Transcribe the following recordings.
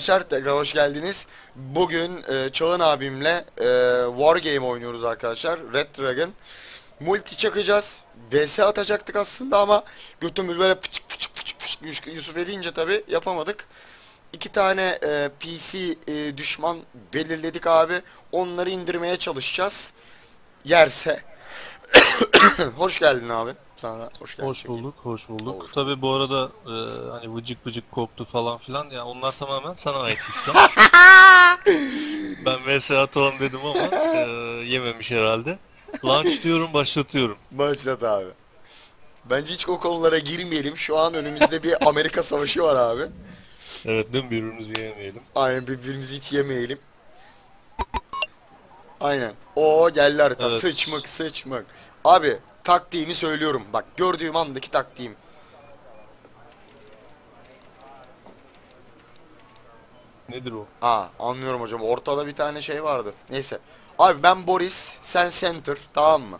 arkadaşlar tekrar hoş geldiniz. Bugün e, Çağın abimle e, War Game oynuyoruz arkadaşlar. Red Dragon. Multi çakacağız. VS atacaktık aslında ama götümüz böyle fıçık fıçık fıçık fıçık Yus- Yusuf edince tabi yapamadık. İki tane e, PC e, düşman belirledik abi. Onları indirmeye çalışacağız. Yerse. hoş geldin abi. Sana hoş geldin. Hoş bulduk, hoş bulduk. Hoş Tabi bu arada e, hani vıcık vıcık korktu falan filan ya onlar tamamen sana ait İslam. ben vs atalım dedim ama e, yememiş herhalde. Launch diyorum, başlatıyorum. Başlat abi. Bence hiç o konulara girmeyelim. Şu an önümüzde bir Amerika savaşı var abi. Evet, değil mi? Birbirimizi yemeyelim. Aynen birbirimizi hiç yemeyelim. Aynen. O geldi harita. Evet. Sıçmık sıçmık. Abi taktiğimi söylüyorum. Bak gördüğüm andaki taktiğim. Nedir o? Ha anlıyorum hocam. Ortada bir tane şey vardı. Neyse. Abi ben Boris, sen center. Tamam mı?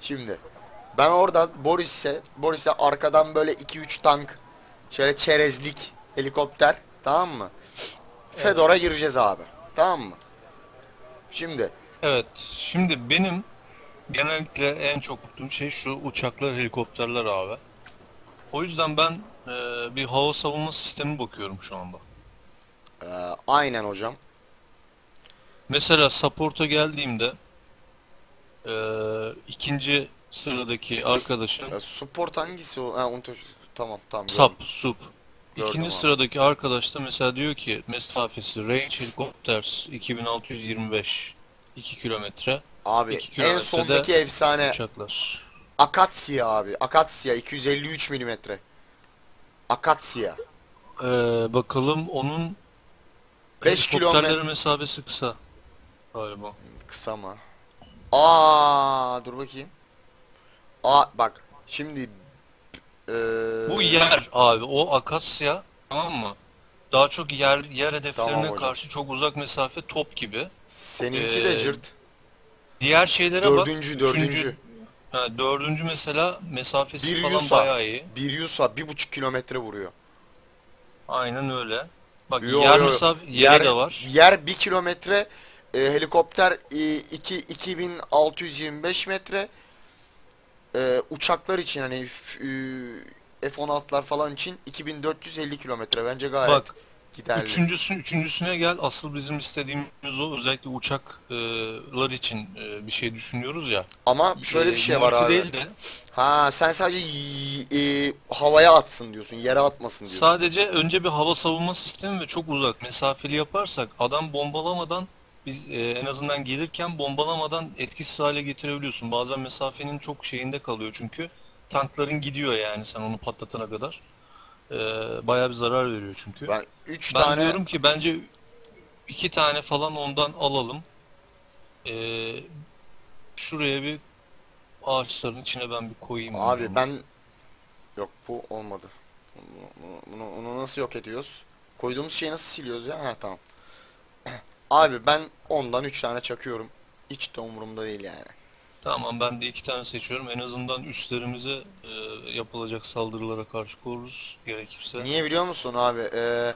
Şimdi. Ben oradan Boris'e, Boris'e arkadan böyle 2-3 tank, şöyle çerezlik helikopter. Tamam mı? Fedor'a gireceğiz abi. Tamam mı? Şimdi. Evet, şimdi benim genellikle en çok korktuğum şey şu uçaklar, helikopterler abi. O yüzden ben e, bir hava savunma sistemi bakıyorum şu anda. Ee, aynen hocam. Mesela support'a geldiğimde eee ikinci sıradaki arkadaşım Ya, support hangisi o? Ha, unut tamam tamam. sap, sup. Gördüm İkinci abi. sıradaki arkadaş da mesela diyor ki mesafesi range helicopters 2625 2 kilometre Abi en sondaki efsane uçaklar. Akatsia abi. Akatsia 253 milimetre. Akatsia. Eee bakalım onun Beş helikopterlerin kilometre- mesafesi kısa galiba. Kısa mı? Aa dur bakayım. Aa bak şimdi eee, Bu yer abi o Akasya tamam mı? Daha çok yer yer hedeflerine Tamam hocam. karşı çok uzak mesafe top gibi. seninki de Ee, cırt. Diğer şeylere bak. Dördüncü dördüncü. Ha, dördüncü mesela mesafesi Bir falan Yusa. bayağı iyi. Bir Yusa bir buçuk kilometre vuruyor. Aynen öyle. Bak Yo, yer yo, mesafe yeri yer, de var. Yer bir kilometre. e, helikopter e, iki, 2625 metre. E, uçaklar için hani f- e, F-16'lar falan için 2450 kilometre bence gayet Bak giderli. üçüncüsü, üçüncüsüne gel. Asıl bizim istediğimiz o. Özellikle uçaklar için e, bir şey düşünüyoruz ya. Ama şöyle E, bir şey var abi. değil de Ha sen sadece e, havaya atsın diyorsun, yere atmasın diyorsun. sadece önce bir hava savunma sistemi ve çok uzak mesafeli yaparsak adam bombalamadan biz e, en azından gelirken bombalamadan etkisiz hale getirebiliyorsun. Bazen mesafenin çok şeyinde kalıyor çünkü tankların gidiyor yani sen onu patlatana kadar. E, bayağı bir zarar veriyor çünkü. Ben 3 Ben tane diyorum ki bence iki tane falan ondan alalım. E, şuraya bir ağaçların içine ben bir koyayım. abi diyorum. ben yok bu olmadı. Bunu, bunu, bunu nasıl yok ediyoruz? Koyduğumuz şeyi nasıl siliyoruz ya? Ha tamam. Abi ben ondan 3 tane çakıyorum. Hiç de umurumda değil yani. Tamam ben de iki tane seçiyorum. En azından üstlerimize e, yapılacak saldırılara karşı koruruz gerekirse. Niye biliyor musun abi? Ee,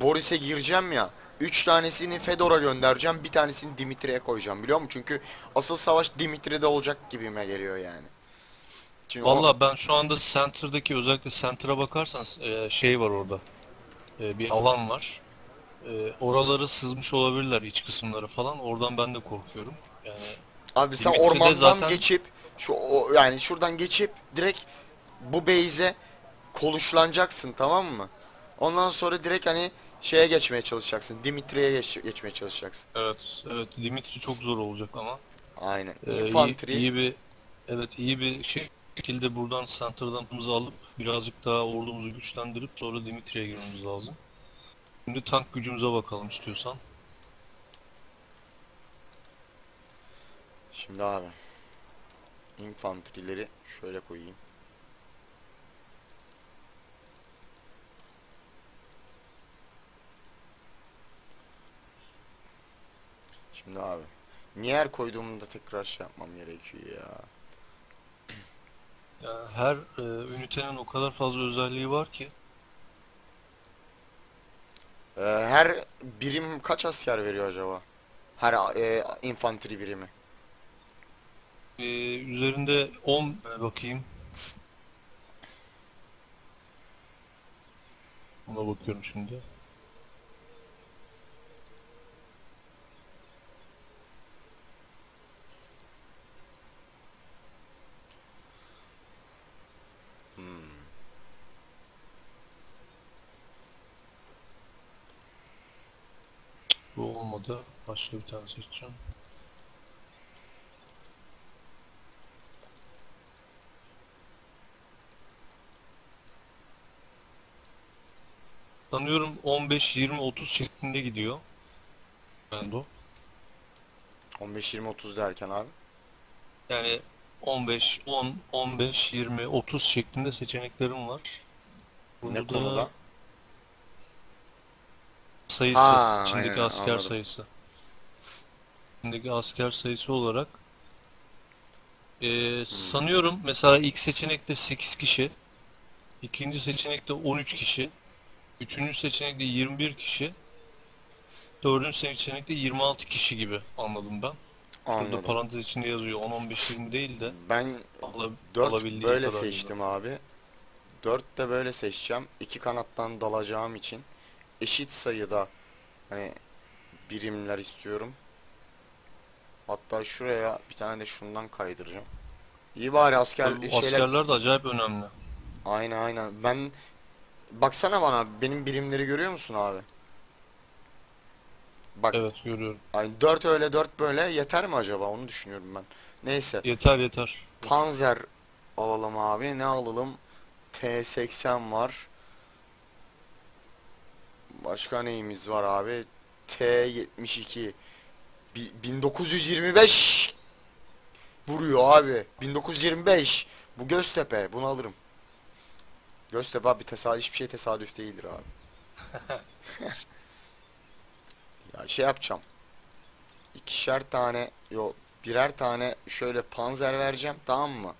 Boris'e gireceğim ya. 3 tanesini Fedor'a göndereceğim. Bir tanesini Dimitri'ye koyacağım biliyor musun? Çünkü asıl savaş Dimitri'de olacak gibime geliyor yani. Çünkü o- Valla ben şu anda center'daki özellikle center'a bakarsanız e, şey var orada. E, bir alan var. E, oraları sızmış olabilirler iç kısımları falan. Oradan ben de korkuyorum. Yani Abi sen Dimitri'de ormandan zaten- geçip şu o, yani şuradan geçip direkt bu base'e konuşlanacaksın tamam mı? Ondan sonra direkt hani şeye geçmeye çalışacaksın. Dimitri'ye geç, geçmeye çalışacaksın. evet evet Dimitri çok zor olacak ama. Aynen. E, iyi, Infantry. iyi bir evet iyi bir şekilde buradan center'dan hızı alıp birazcık daha ordumuzu güçlendirip sonra Dimitri'ye girmemiz lazım. Şimdi tank gücümüze bakalım istiyorsan. Şimdi abi. Infantrileri şöyle koyayım. Şimdi abi. Niye her koyduğumda tekrar şey yapmam gerekiyor ya. Yani her e, ünitenin o kadar fazla özelliği var ki Ee, her birim kaç asker veriyor acaba? Her e, infantry birimi. Ee, üzerinde 10 bakayım. Ona bakıyorum şimdi. Bu olmadı. Başka bir tane seçeceğim. Sanıyorum 15, 20, 30 şeklinde gidiyor. Bendo. 15 20 30 derken abi. Yani 15, 10, 15, 20, 30 şeklinde seçeneklerim var. Ne Burada konuda? sayısı, Ha, içindeki aynen, asker anladım. sayısı. İçindeki asker sayısı olarak eee, Hmm. sanıyorum mesela ilk seçenekte 8 kişi, ikinci seçenekte 13 kişi, üçüncü seçenekte 21 kişi, dördüncü seçenekte 26 kişi gibi anladım ben. Burada Anladım. parantez içinde yazıyor 10, 15, 20 değil de Ben ala- 4 alabildiği böyle kadar gibi. seçtim abi. 4 de böyle seçeceğim. İki kanattan dalacağım için eşit sayıda hani birimler istiyorum. Hatta şuraya bir tane de şundan kaydıracağım. İyi bari asker Tabii şeyler askerler de acayip önemli. aynen aynen. Ben baksana bana benim birimleri görüyor musun abi? Bak Evet görüyorum. yani 4 öyle 4 böyle yeter mi acaba onu düşünüyorum ben. Neyse. Yeter yeter. Panzer alalım abi. Ne alalım? T80 var. Başka neyimiz var abi? T72. Bi- 1925 vuruyor abi. 1925. Bu Göztepe. Bunu alırım. Göztepe abi tesadüf hiçbir şey tesadüf değildir abi. ya şey yapacağım. İkişer tane yok birer tane şöyle panzer vereceğim tamam mı?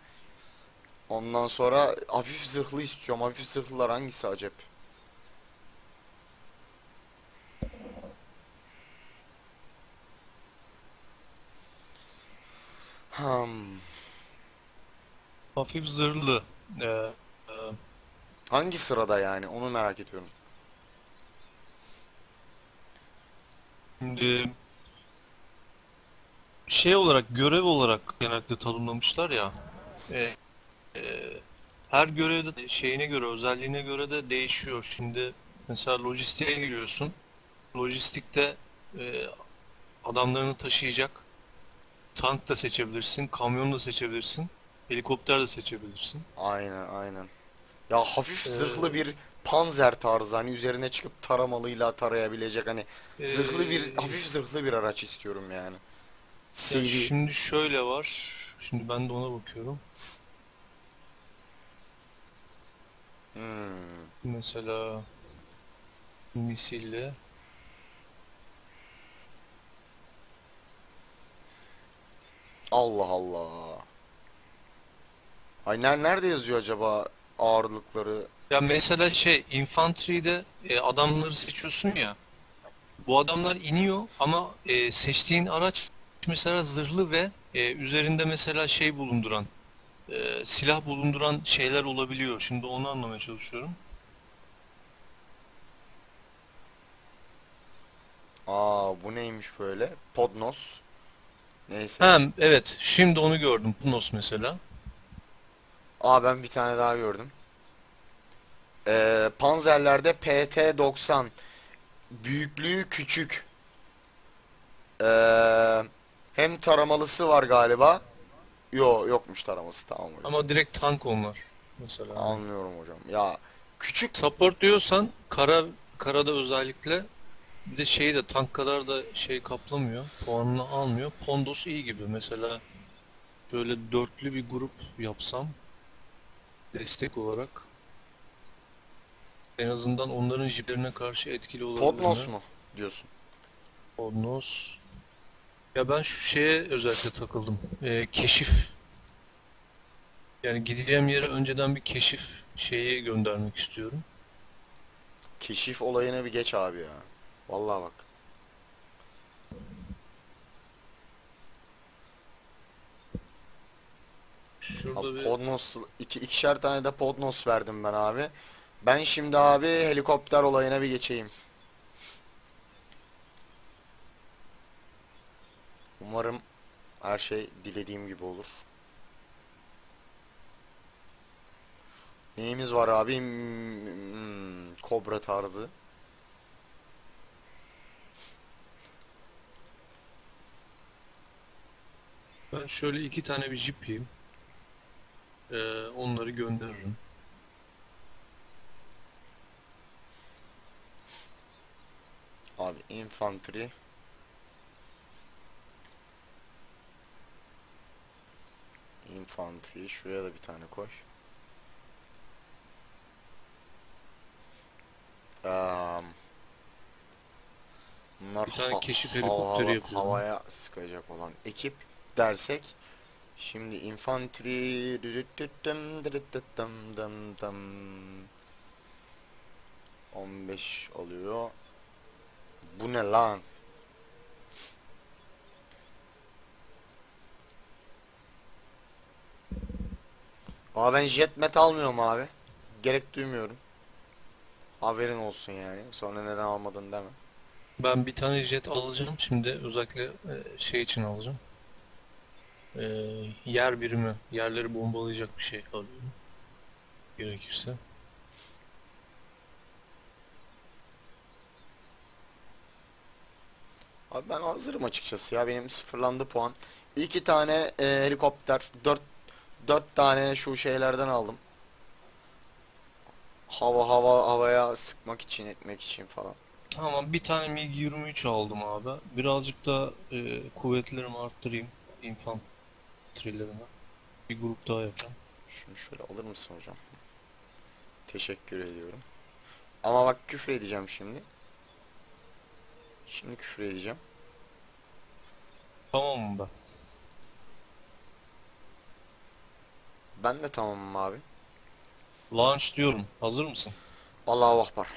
Ondan sonra hafif zırhlı istiyorum. Hafif zırhlılar hangisi acep? Hmm. Hafif zırhlı. Ee, Hangi sırada yani? Onu merak ediyorum. şimdi şey olarak görev olarak genellikle tanımlamışlar ya. e, e, her görevde de şeyine göre özelliğine göre de değişiyor. Şimdi mesela lojistiğe giriyorsun. Lojistikte e, adamlarını taşıyacak tank da seçebilirsin, kamyon da seçebilirsin, helikopter de seçebilirsin. Aynen aynen. Ya hafif Ee, zırhlı bir panzer tarzı hani üzerine çıkıp taramalıyla tarayabilecek hani zırhlı bir Ee, hafif zırhlı bir araç istiyorum yani. Ya Seri. şimdi şöyle var. Şimdi ben de ona bakıyorum. Hmm. Mesela misille Allah Allah. Ay ner- nerede yazıyor acaba ağırlıkları? ya mesela şey infantry'de e, adamları seçiyorsun ya. Bu adamlar iniyor ama e, seçtiğin araç mesela zırhlı ve e, üzerinde mesela şey bulunduran e, silah bulunduran şeyler olabiliyor. Şimdi onu anlamaya çalışıyorum. Aa bu neymiş böyle? Podnos. Neyse. Ha evet şimdi onu gördüm. Punos mesela. Aa ben bir tane daha gördüm. Ee, Panzerlerde PT-90. Büyüklüğü küçük. Ee, hem taramalısı var galiba. Yo yokmuş taraması tamam hocam. Ama direkt tank onlar mesela. Anlıyorum hocam. Ya küçük Support diyorsan kara karada özellikle bir de şeyi de tank kadar da şey kaplamıyor. Puanını almıyor. Pondos iyi gibi. Mesela böyle dörtlü bir grup yapsam destek olarak en azından onların jiplerine karşı etkili olabilir Podnos mu diyorsun? Podnos. Ya ben şu şeye özellikle takıldım. Ee, keşif. Yani gideceğim yere önceden bir keşif şeyi göndermek istiyorum. keşif olayına bir geç abi ya. Vallahi bak. Şurada Abi bir Podnos iki ikişer tane de Podnos verdim ben abi. Ben şimdi abi helikopter olayına bir geçeyim. Umarım her şey dilediğim gibi olur. Neyimiz var abi? Hmm, Kobra tarzı. ben şöyle iki tane bir jip yiyeyim. Ee, onları gönderirim. Abi infantry. Infantry şuraya da bir tane koy. Um, bunlar Bir tane keşif helikopteri hava- yapıyorum. Havaya sıkacak olan ekip dersek şimdi infantry dırıtıttım dırıtıttım dım dım 15 oluyor. Bu ne lan? Aa ben jet met almıyorum abi. Gerek duymuyorum. Haberin olsun yani. Sonra neden almadın deme. Ben bir tane jet alacağım. Şimdi özellikle şey için alacağım. Ee, yer birimi, yerleri bombalayacak bir şey alıyorum. Gerekirse. Abi ben hazırım açıkçası ya. Benim sıfırlandı puan. İki tane e, helikopter, dört dört tane şu şeylerden aldım. Hava hava havaya sıkmak için etmek için falan. Tamam bir tane MiG-23 aldım abi. Birazcık da e, kuvvetlerimi arttırayım. İnfanterilerime. Bir grup daha yapacağım. Şunu şöyle alır mısın hocam? Teşekkür ediyorum. Ama bak küfür edeceğim şimdi. Şimdi küfür edeceğim. Tamam mı ben? Ben de tamamım abi. Launch diyorum. Hazır mısın? Allahu Akbar.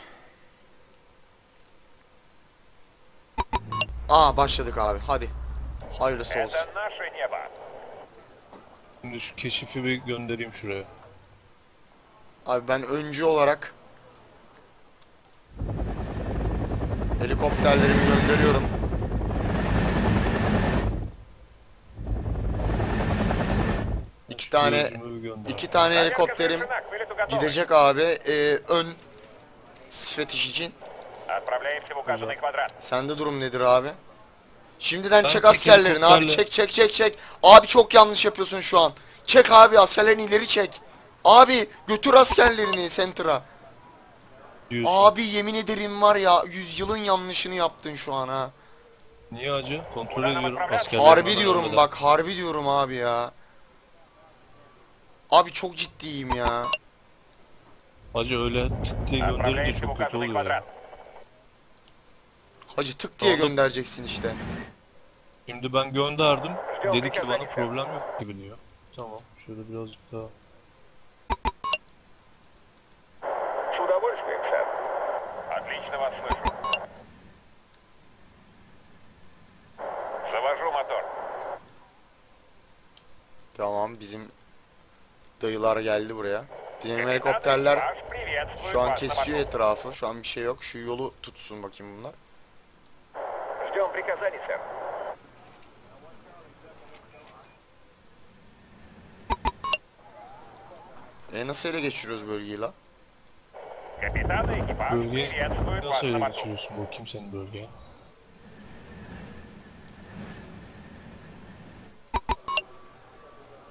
Aa başladık abi. Hadi. Hayırlısı olsun. Şimdi şu keşifi bir göndereyim şuraya. Abi ben öncü olarak helikopterlerimi gönderiyorum. İki tane iki tane helikopterim gidecek abi ee, ön sifet için. Sende durum nedir abi? Şimdiden ben çek askerlerini abi çek çek çek çek. Abi çok yanlış yapıyorsun şu an. Çek abi askerlerini ileri çek. Abi götür askerlerini center'a. Abi yemin ederim var ya yüzyılın yanlışını yaptın şu an ha. Niye acı? Kontrol ediyorum askerleri. Harbi diyorum arada. bak harbi diyorum abi ya. Abi çok ciddiyim ya. Hacı öyle tık diye gönderince çok kötü oluyor ya. Hacı tık diye göndereceksin işte. Şimdi ben gönderdim. Yok, Dedi ki bir bana kez problem yok gibi diyor. Tamam. Şöyle birazcık daha. С удовольствием, сэр. Отлично вас слышу. Завожу мотор. Tamam bizim dayılar geldi buraya. Bizim helikopterler Экипаж приветствует şu an вас на kesiyor борту. etrafı. Şu an bir şey yok. Şu yolu tutsun bakayım bunlar. Ждем приказаний, сэр. E nasıl ele geçiriyoruz bölgeyi la? Капитан и экипаж Bölge приветствуют вас nasıl на ele борту. geçiriyorsun bakayım senin bölgeye.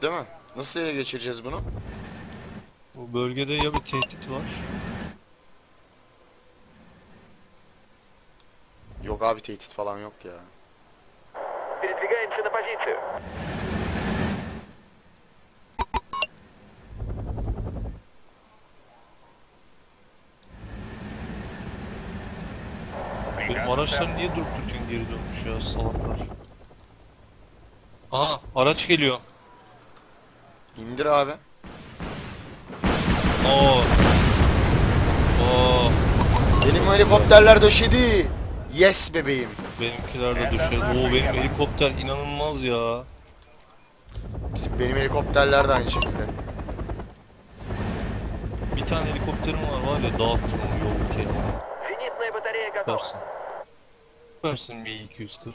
Değil mi? Nasıl ele geçireceğiz bunu? Bu bölgede ya bir tehdit var. Yok abi tehdit falan yok ya. Передвигаемся на позицию. Benim Приказ, araçlar сэр. niye durup dururken geri dönmüş ya salaklar. Aha araç geliyor. İndir abi. Oo. Oo. Benim helikopterler döşedi. Yes bebeğim. Benimkiler de düşer. Oo benim helikopter inanılmaz ya. Bizim, benim helikopterler de aynı şekilde. Bir tane helikopterim var var ya dağıttım o yol kere. Зенитная батарея готова. versin bir 240.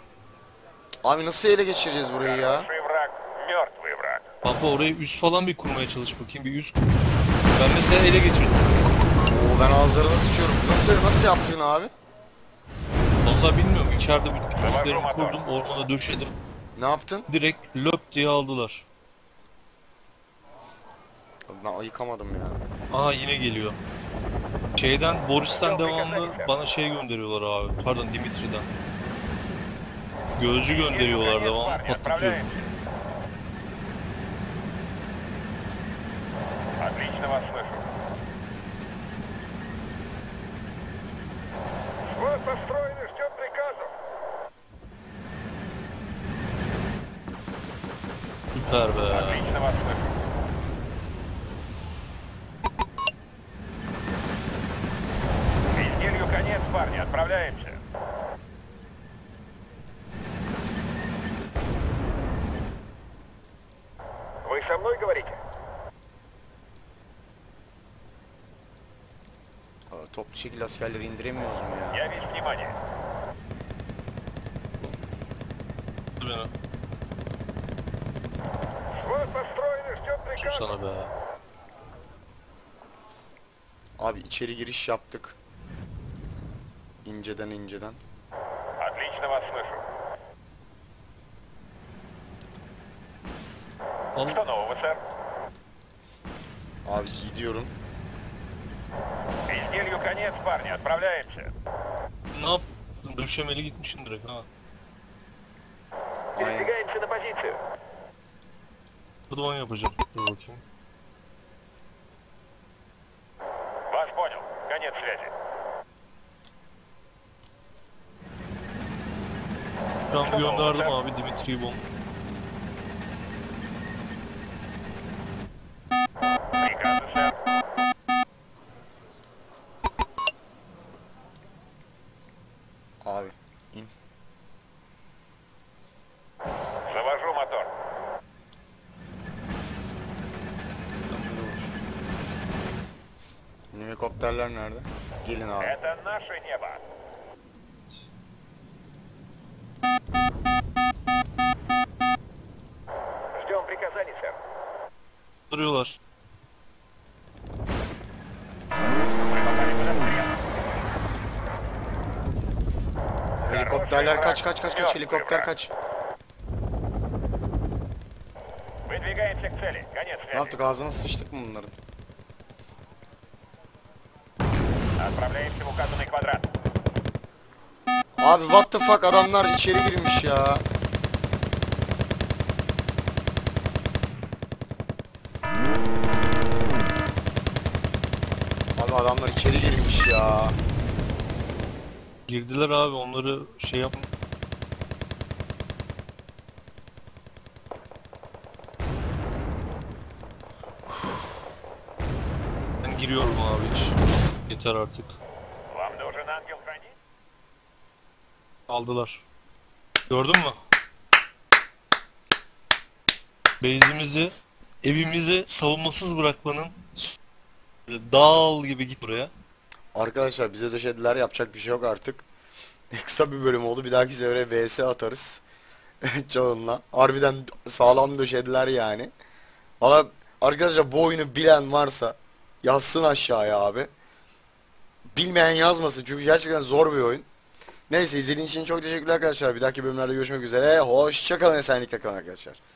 Abi nasıl ele geçireceğiz burayı ya? Baba oraya üst falan bir kurmaya çalış bakayım bir üst kur. Ben mesela ele geçirdim. Oo ben ağızlarına sıçıyorum. Nasıl nasıl yaptın abi? Vallahi bilmiyorum içeride bir küçüklerini kurdum ormana döşedim. Ne yaptın? Direkt löp diye aldılar. Ben ayıkamadım ya. Aa yine geliyor. Şeyden, Boris'ten devamlı bana şey gönderiyorlar abi. Pardon Dimitri'den. Gözcü gönderiyorlar devamlı patlatıyor. со мной говорите? Aa, Toplu şekil askerleri indiremiyoruz mu ya? Я весь внимание. Dur beni. Свод построен и ждет Sus приказов. sana be. Abi içeri giriş yaptık. İnceden inceden. Al. Что нового, сэр? Abi gidiyorum. Изделью конец, парни, отправляемся. Ne yaptın? Döşemeli gitmişsin direkt ha. Aynen. Передвигаемся на позицию. Yapacağım. Dur bakayım. Вас понял. Конец связи. Şu an gönderdim abi Dimitri'yi bomb. Завожу мотор. Helikopterler nerede? Gelin abi. Это наше небо. Ждем приказаний, сэр. Duruyorlar. Beyler kaç kaç kaç kaç helikopter kaç. Ne yaptık ağzına sıçtık mı bunların? Abi what the fuck adamlar içeri girmiş ya. Abi adamlar içeri girmiş ya. Girdiler abi onları şey yapın. Ben giriyorum abi hiç. Yeter artık. Aldılar. Gördün mü? Base'imizi, evimizi savunmasız bırakmanın dal gibi git buraya. Arkadaşlar bize döşediler yapacak bir şey yok artık. Kısa bir bölüm oldu bir dahaki sefere vs atarız. Çalınla. Harbiden sağlam döşediler yani. Valla arkadaşlar bu oyunu bilen varsa yazsın aşağıya abi. Bilmeyen yazmasın çünkü gerçekten zor bir oyun. Neyse izlediğiniz için çok teşekkürler arkadaşlar. Bir dahaki bölümlerde görüşmek üzere. Hoşçakalın esenlikle kalın arkadaşlar.